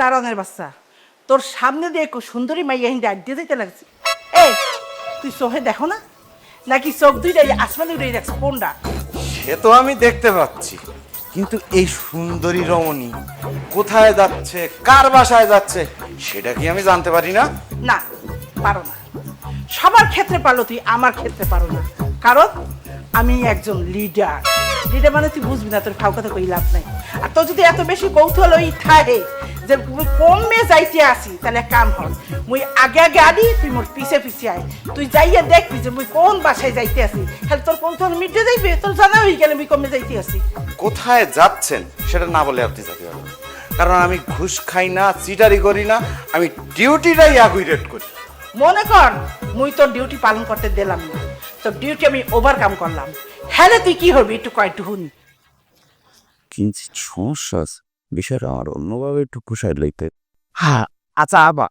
দারোয়ানের বাচ্চা। তোর সামনে দিয়ে সুন্দরী মাইয়া হিন্দি আড্ডে দিতে লাগছে। এই তুই চোখে দেখো না? নাকি চোখ দুইটাই আসমানে উড়ে রাখছে কোনটা? সে তো আমি দেখতে পাচ্ছি। কিন্তু এই সুন্দরী রমণী কোথায় যাচ্ছে? কার বাসায় যাচ্ছে? সেটা কি আমি জানতে পারি না? না পারো না। সবার ক্ষেত্রে পারল তুই আমার ক্ষেত্রে পারো না। কারণ আমি একজন লিডার লিডার মানে তুই বুঝবি না তোর খাও কথা কই লাভ নাই। আর তোর যদি এত বেশি কৌতূহল ওই থাকে যে মুই কমে যাইতে আসি তাহলে কাম হল মুই আগে আগে আদি তুই মোর পিছে পিছে আয়। তুই যাইয়া দেখবি যে মুই কোন বাসায় যাইতে আসি। খালি তোর কৌতূহল মিটে যাইবে তোর জানা হয়ে গেলে মুই কমে যাইতে আসি। কোথায় যাচ্ছেন সেটা না বলে আপনি যেতে পারবেন কারণ আমি ঘুষ খাই না চিটারি করি না আমি ডিউটিটাই অ্যাকুইরেট করি। মনে কর মুই তোর ডিউটি পালন করতে দিলাম না। তোর ডিউটি আমি ওভারকাম করলাম। হ্যাঁ তুই কি হবি একটু কয় একটু হুন কিঞ্চিত সমস্যা আছে। বিষয়টা আমার অন্যভাবে একটু খুশাই লইতে হ্যাঁ আচ্ছা আবা